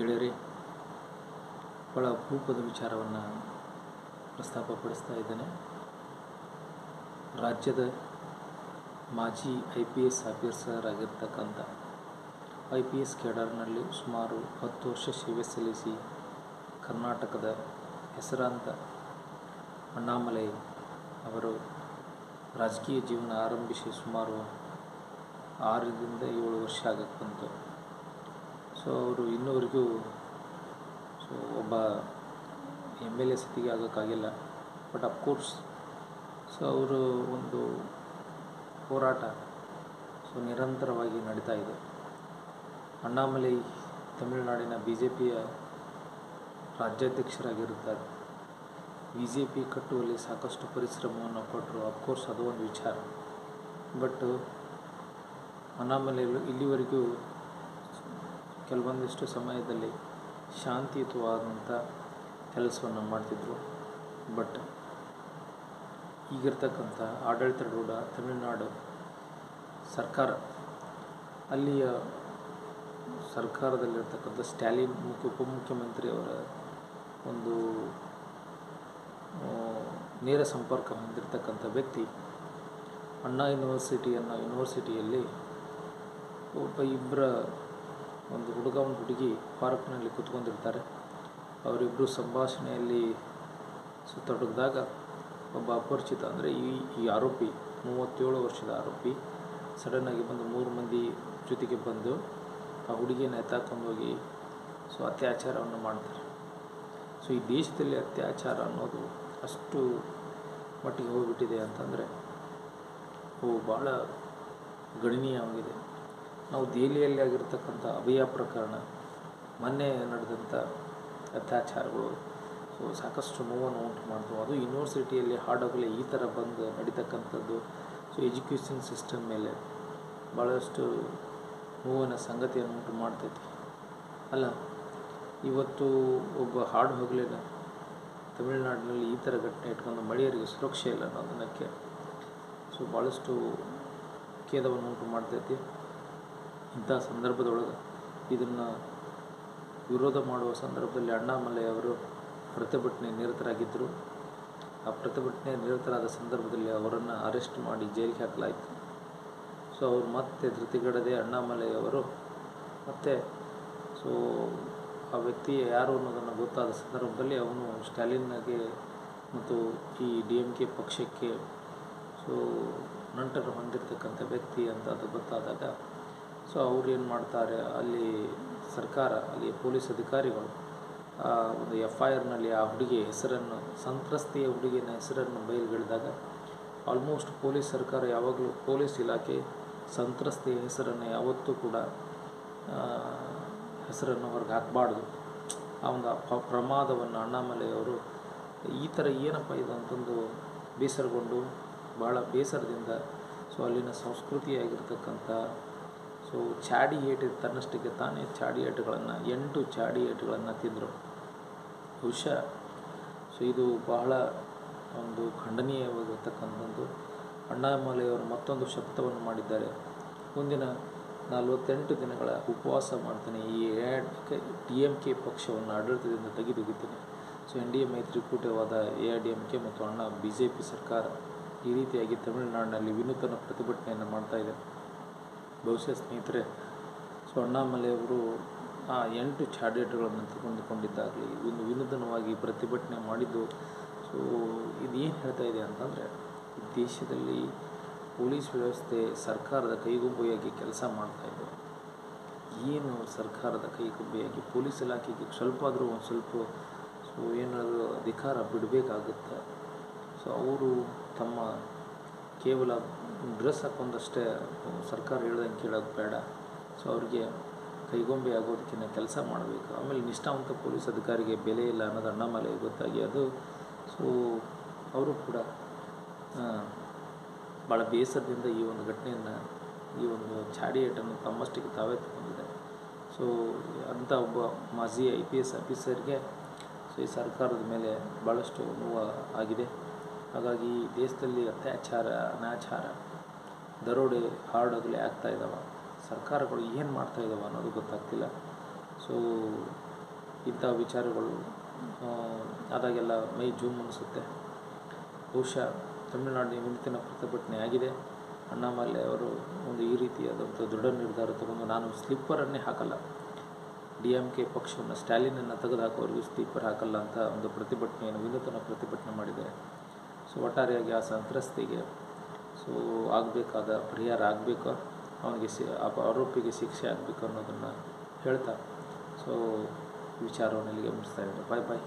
ಗೆಳೆಯರೇ ಬಹಳ ಅಪರೂಪದ ವಿಚಾರವನ್ನು ಪ್ರಸ್ತಾಪಪಡಿಸ್ತಾ ಇದ್ದೇನೆ. ರಾಜ್ಯದ ಮಾಜಿ ಐ ಪಿ ಎಸ್ ಆಫೀಸರ್ ಆಗಿರ್ತಕ್ಕಂಥ ಐ ಪಿ ಎಸ್ ಕೆಡರ್ನಲ್ಲಿ ಸುಮಾರು ಹತ್ತು ವರ್ಷ ಸೇವೆ ಸಲ್ಲಿಸಿ ಕರ್ನಾಟಕದ ಹೆಸರಾಂತ ಅಣ್ಣಾಮಲೈ ಅವರು ರಾಜಕೀಯ ಜೀವನ ಆರಂಭಿಸಿ ಸುಮಾರು ಆರರಿಂದ ಏಳು ವರ್ಷ ಆಗಕ್ಕೆ ಬಂತು. ಸೊ ಅವರು ಇನ್ನೂವರೆಗೂ ಸೊ ಒಬ್ಬ ಎಂ ಎಲ್ ಎ ಸ್ಥಿತಿಗೆ ಆಗೋಕ್ಕಾಗಿಲ್ಲ. ಬಟ್ ಅಫ್ಕೋರ್ಸ್ ಸೊ ಅವರು ಒಂದು ಹೋರಾಟ ಸೊ ನಿರಂತರವಾಗಿ ನಡೀತಾ ಇದೆ. ಅಣ್ಣಾಮಲೈ ತಮಿಳುನಾಡಿನ ಬಿ ಜೆ ಪಿಯ ರಾಜ್ಯಾಧ್ಯಕ್ಷರಾಗಿರುತ್ತಾರೆ. ಬಿ ಜೆ ಪಿ ಕಟ್ಟುವಲ್ಲಿ ಸಾಕಷ್ಟು ಪರಿಶ್ರಮವನ್ನು ಕೊಟ್ಟರು. ಅಫ್ಕೋರ್ಸ್ ಅದು ಒಂದು ವಿಚಾರ. ಬಟ್ ಅಣ್ಣಾಮಲೈ ಇಲ್ಲಿವರೆಗೂ ಕೆಲವೊಂದಿಷ್ಟು ಸಮಯದಲ್ಲಿ ಶಾಂತಿಯುತವಾದಂಥ ಕೆಲಸವನ್ನು ಮಾಡ್ತಿದ್ರು. ಬಟ್ ಈಗಿರ್ತಕ್ಕಂಥ ಆಡಳಿತಾರೂಢ ತಮಿಳುನಾಡು ಸರ್ಕಾರ, ಅಲ್ಲಿಯ ಸರ್ಕಾರದಲ್ಲಿರ್ತಕ್ಕಂಥ ಸ್ಟ್ಯಾಲಿನ್ ಮುಖ್ಯ ಉಪಮುಖ್ಯಮಂತ್ರಿಯವರ ಒಂದು ನೇರ ಸಂಪರ್ಕ ಹೊಂದಿರತಕ್ಕಂಥ ವ್ಯಕ್ತಿ, ಅಣ್ಣಾ ಯೂನಿವರ್ಸಿಟಿ ಅನ್ನೋ ಯೂನಿವರ್ಸಿಟಿಯಲ್ಲಿ ಒಬ್ಬ ಇಬ್ಬರ ಒಂದು ಹುಡುಗ ಒಂದು ಹುಡುಗಿ ಪಾರ್ಕ್ನಲ್ಲಿ ಕೂತ್ಕೊಂಡಿರ್ತಾರೆ. ಅವರಿಬ್ಬರು ಸಂಭಾಷಣೆಯಲ್ಲಿ ಸುತ್ತೊಡಗಿದಾಗ ಒಬ್ಬ ಅಪರಿಚಿತ ಅಂದರೆ ಈ ಈ ಆರೋಪಿ, ಮೂವತ್ತೇಳು ವರ್ಷದ ಆರೋಪಿ ಸಡನ್ನಾಗಿ ಬಂದು ಮೂರು ಮಂದಿ ಜೊತೆಗೆ ಬಂದು ಆ ಹುಡುಗಿಯನ್ನು ಎತ್ತಾಕೊಂಡೋಗಿ ಸೊ ಅತ್ಯಾಚಾರವನ್ನು ಮಾಡ್ತಾರೆ. ಸೊ ಈ ದೇಶದಲ್ಲಿ ಅತ್ಯಾಚಾರ ಅನ್ನೋದು ಅಷ್ಟು ಮಟ್ಟಿಗೆ ಹೋಗ್ಬಿಟ್ಟಿದೆ ಅಂತಂದರೆ ಅವು ಭಾಳ ಗಣನೀಯವಾಗಿದೆ. ನಾವು ದೆಹಲಿಯಲ್ಲಿ ಆಗಿರ್ತಕ್ಕಂಥ ಅಭಯ ಪ್ರಕರಣ, ಮೊನ್ನೆ ನಡೆದಂಥ ಅತ್ಯಾಚಾರಗಳು, ಸೊ ಸಾಕಷ್ಟು ನೋವನ್ನು ಉಂಟು ಮಾಡಿದ್ವು. ಅದು ಯೂನಿವರ್ಸಿಟಿಯಲ್ಲಿ ಹಾಡೋಗಲೇ ಈ ಥರ ಬಂದು ನಡೀತಕ್ಕಂಥದ್ದು. ಸೊ ಎಜುಕೇಷನ್ ಸಿಸ್ಟಮ್ ಮೇಲೆ ಭಾಳಷ್ಟು ನೋವಿನ ಸಂಗತಿಯನ್ನು ಉಂಟು ಮಾಡ್ತೈತಿ. ಅಲ್ಲ, ಇವತ್ತು ಒಬ್ಬ ಹಾಡು ಹೋಗಲಿಲ್ಲ ತಮಿಳುನಾಡಿನಲ್ಲಿ ಈ ಥರ ಘಟನೆ ಇಟ್ಕೊಂಡು ಮಳೆಯರಿಗೆ ಸುರಕ್ಷೆ ಇಲ್ಲ ಅನ್ನೋದನ್ನಕ್ಕೆ ಸೊ ಭಾಳಷ್ಟು ಖೇದವನ್ನು ಉಂಟು ಮಾಡ್ತೈತಿ. ಇಂಥ ಸಂದರ್ಭದೊಳಗೆ ಇದನ್ನು ವಿರೋಧ ಮಾಡುವ ಸಂದರ್ಭದಲ್ಲಿ ಅಣ್ಣಾಮಲೈ ಅವರು ಪ್ರತಿಭಟನೆ ನಿರತರಾಗಿದ್ದರು. ಆ ಪ್ರತಿಭಟನೆ ನಿರತರಾದ ಸಂದರ್ಭದಲ್ಲಿ ಅವರನ್ನು ಅರೆಸ್ಟ್ ಮಾಡಿ ಜೈಲಿಗೆ ಹಾಕಲಾಯಿತು. ಸೊ, ಅವರು ಮತ್ತೆ ಧೃತಿಗೆಡದೆ ಅಣ್ಣಾಮಲೈ ಅವರು ಮತ್ತೆ ಸೊ, ಆ ವ್ಯಕ್ತಿ ಯಾರು ಅನ್ನೋದನ್ನು ಗೊತ್ತಾದ ಸಂದರ್ಭದಲ್ಲಿ ಅವನು ಸ್ಟ್ಯಾಲಿನ್ಗೆ ಮತ್ತು ಈ ಡಿ ಎಂ ಕೆ ಪಕ್ಷಕ್ಕೆ ಸೊ ನಂಟರು ಹೊಂದಿರತಕ್ಕಂಥ ವ್ಯಕ್ತಿ ಅಂತ ಅದು ಗೊತ್ತಾದಾಗ ಸೊ ಅವ್ರು ಏನು ಮಾಡ್ತಾರೆ, ಅಲ್ಲಿ ಸರ್ಕಾರ, ಅಲ್ಲಿ ಪೊಲೀಸ್ ಅಧಿಕಾರಿಗಳು ಒಂದು ಎಫ್ ಐ ಆರ್ನಲ್ಲಿ ಆ ಹುಡುಗಿಯ ಹೆಸರನ್ನು, ಸಂತ್ರಸ್ತೆಯ ಹುಡುಗಿನ ಹೆಸರನ್ನು ಬಯಲುಗಿಳಿದಾಗ ಆಲ್ಮೋಸ್ಟ್ ಪೊಲೀಸ್ ಸರ್ಕಾರ ಯಾವಾಗಲೂ ಪೊಲೀಸ್ ಇಲಾಖೆ ಸಂತ್ರಸ್ತೆಯ ಹೆಸರನ್ನು ಯಾವತ್ತೂ ಕೂಡ ಹೆಸರನ್ನು ಹೊರಗೆ ಹಾಕಬಾರ್ದು. ಆ ಒಂದು ಅಪ- ಪ್ರಮಾದವನ್ನು ಅಣ್ಣಾಮಲೆಯವರು ಈ ಥರ ಏನಪ್ಪ ಇದು ಅಂತಂದು ಬೇಸರಗೊಂಡು ಭಾಳ ಬೇಸರದಿಂದ ಸೊ ಅಲ್ಲಿನ ಸಂಸ್ಕೃತಿಯಾಗಿರ್ತಕ್ಕಂಥ ಸೊ ಚಾಡಿ ಏಟು ತನ್ನಷ್ಟಕ್ಕೆ ತಾನೇ ಚಾಡಿ ಏಟುಗಳನ್ನು, ಎಂಟು ಚಾಡಿ ಏಟುಗಳನ್ನು ತಿಂದರು. ಬಹುಶಃ, ಸೊ ಇದು ಬಹಳ ಒಂದು ಖಂಡನೀಯವಾಗಿರ್ತಕ್ಕಂಥದ್ದು. ಅಣ್ಣಾಮಲೆಯವರು ಮತ್ತೊಂದು ಶಬ್ದವನ್ನು ಮಾಡಿದ್ದಾರೆ. ಮುಂದಿನ ನಲವತ್ತೆಂಟು ದಿನಗಳ ಉಪವಾಸ ಮಾಡ್ತೇನೆ. ಈ ಡಿ ಎಂ ಕೆ ಪಕ್ಷವನ್ನು ಆಡಳಿತದಿಂದ ತೆಗೆದೊಗಿತೀನಿ ಸೊ N D A ಮೈತ್ರಿಕೂಟವಾದ A I D M K ಮತ್ತು ಅಣ್ಣ ಬಿ ಜೆ ಪಿ ಸರ್ಕಾರ ಈ ರೀತಿಯಾಗಿ ತಮಿಳುನಾಡಿನಲ್ಲಿ ವಿನೂತನ ಪ್ರತಿಭಟನೆಯನ್ನು ಮಾಡ್ತಾ ಬಹುಶಃ ಸ್ನೇಹಿತರೆ ಸೊ ಅಣ್ಣಾಮಲೆಯವರು ಆ ಎಂಟು ಚಾರ್ಡೇಟ್ಗಳನ್ನು ತೆಗೆದುಕೊಂಡಿದ್ದಾಗಲಿ, ಒಂದು ವಿನೂತನವಾಗಿ ಪ್ರತಿಭಟನೆ ಮಾಡಿದ್ದು, ಸೊ ಇದೇನು ಹೇಳ್ತಾ ಇದೆ ಅಂತಂದರೆ ದೇಶದಲ್ಲಿ ಪೊಲೀಸ್ ವ್ಯವಸ್ಥೆ ಸರ್ಕಾರದ ಕೈಗೊಂಬೆಯಾಗಿ ಕೆಲಸ ಮಾಡ್ತಾ ಇದೆ. ಏನು ಸರ್ಕಾರದ ಕೈಗೊಂಬೆಯಾಗಿ? ಪೊಲೀಸ್ ಇಲಾಖೆಗೆ ಸ್ವಲ್ಪ ಆದರೂ ಒಂದು ಸ್ವಲ್ಪ, ಸೊ ಏನಾದರೂ ಅಧಿಕಾರ ಬಿಡಬೇಕಾಗುತ್ತೆ. ಸೊ ಅವರು ತಮ್ಮ ಕೇವಲ ಡ್ರೆಸ್ ಹಾಕೊಂಡಷ್ಟೇ ಸರ್ಕಾರ ಹೇಳ್ದಂಗೆ ಕೇಳೋದು ಬೇಡ. ಸೊ ಅವ್ರಿಗೆ ಕೈಗೊಂಬೆ ಆಗೋದಕ್ಕಿಂತ ಕೆಲಸ ಮಾಡಬೇಕು. ಆಮೇಲೆ ನಿಷ್ಠಾವಂತ ಪೊಲೀಸ್ ಅಧಿಕಾರಿಗೆ ಬೆಲೆ ಇಲ್ಲ ಅನ್ನೋದು ಅಣ್ಣಾಮಲೆ ಗೊತ್ತಾಗಿ ಅದು. ಸೊ ಅವರು ಕೂಡ ಭಾಳ ಬೇಸರದಿಂದ ಈ ಒಂದು ಘಟನೆಯನ್ನು, ಈ ಒಂದು ಚಾಡಿ ಏಟನ್ನು ತಮ್ಮಷ್ಟಿಗೆ ತಾವೇ ತಗೊಂಡಿದ್ದಾರೆ. ಸೊ ಅಂಥ ಒಬ್ಬ ಮಾಜಿ ಐ ಪಿ ಎಸ್ ಆಫೀಸರ್ಗೆ ಸೊ ಈ ಸರ್ಕಾರದ ಮೇಲೆ ಭಾಳಷ್ಟು ನೋವು ಆಗಿದೆ. ಹಾಗಾಗಿ ದೇಶದಲ್ಲಿ ಅತ್ಯಾಚಾರ, ಅನಾಚಾರ, ದರೋಡೆ ಹಾರ್ಡಗಲೇ ಆಗ್ತಾ ಇದ್ದಾವೆ ಸರ್ಕಾರಗಳು ಏನು ಮಾಡ್ತಾ ಇದ್ದಾವೆ ಅನ್ನೋದು ಗೊತ್ತಾಗ್ತಿಲ್ಲ. ಸೊ ಇಂಥ ವಿಚಾರಗಳು ಆದಾಗೆಲ್ಲ ಮೈ ಜೂಮ್ ಅನಿಸುತ್ತೆ. ಬಹುಶಃ ತಮಿಳುನಾಡಿನ ಮುಂದಿನ ಪ್ರತಿಭಟನೆ ಆಗಿದೆ. ಅಣ್ಣಾಮಲೆ ಅವರು ಒಂದು ಈ ರೀತಿಯಾದಂಥ ದೃಢ ನಿರ್ಧಾರ ತಗೊಂಡು ನಾನು ಸ್ಲೀಪರನ್ನೇ ಹಾಕಲ್ಲ. ಡಿ ಎಂ ಕೆ ಪಕ್ಷವನ್ನು ಸ್ಟ್ಯಾಲಿನನ್ನು ತೆಗೆದುಹಾಕೋರಿಗೂ ಸ್ಲೀಪರ್ ಹಾಕಲ್ಲ ಅಂತ ಒಂದು ಪ್ರತಿಭಟನೆಯನ್ನು, ವಿನೂತನ ಪ್ರತಿಭಟನೆ ಮಾಡಿದ್ದಾರೆ. ಸೊ ಒಟ್ಟಾರೆಯಾಗಿ ಆ ಸಂತ್ರಸ್ತಿಗೆ ಸೊ ಆಗಬೇಕಾದ ಪರಿಹಾರ ಆಗಬೇಕು, ಅವನಿಗೆ ಸಿ ಆರೋಪಿಗೆ ಶಿಕ್ಷೆ ಆಗಬೇಕು ಅನ್ನೋದನ್ನು ಹೇಳ್ತಾ, ಸೊ ವಿಚಾರವನ್ನು ಇಲ್ಲಿಗೆ ಮುಗಿಸ್ತಾ ಇದ್ದಾರೆ ಬಾಯ್ ಬಾಯ್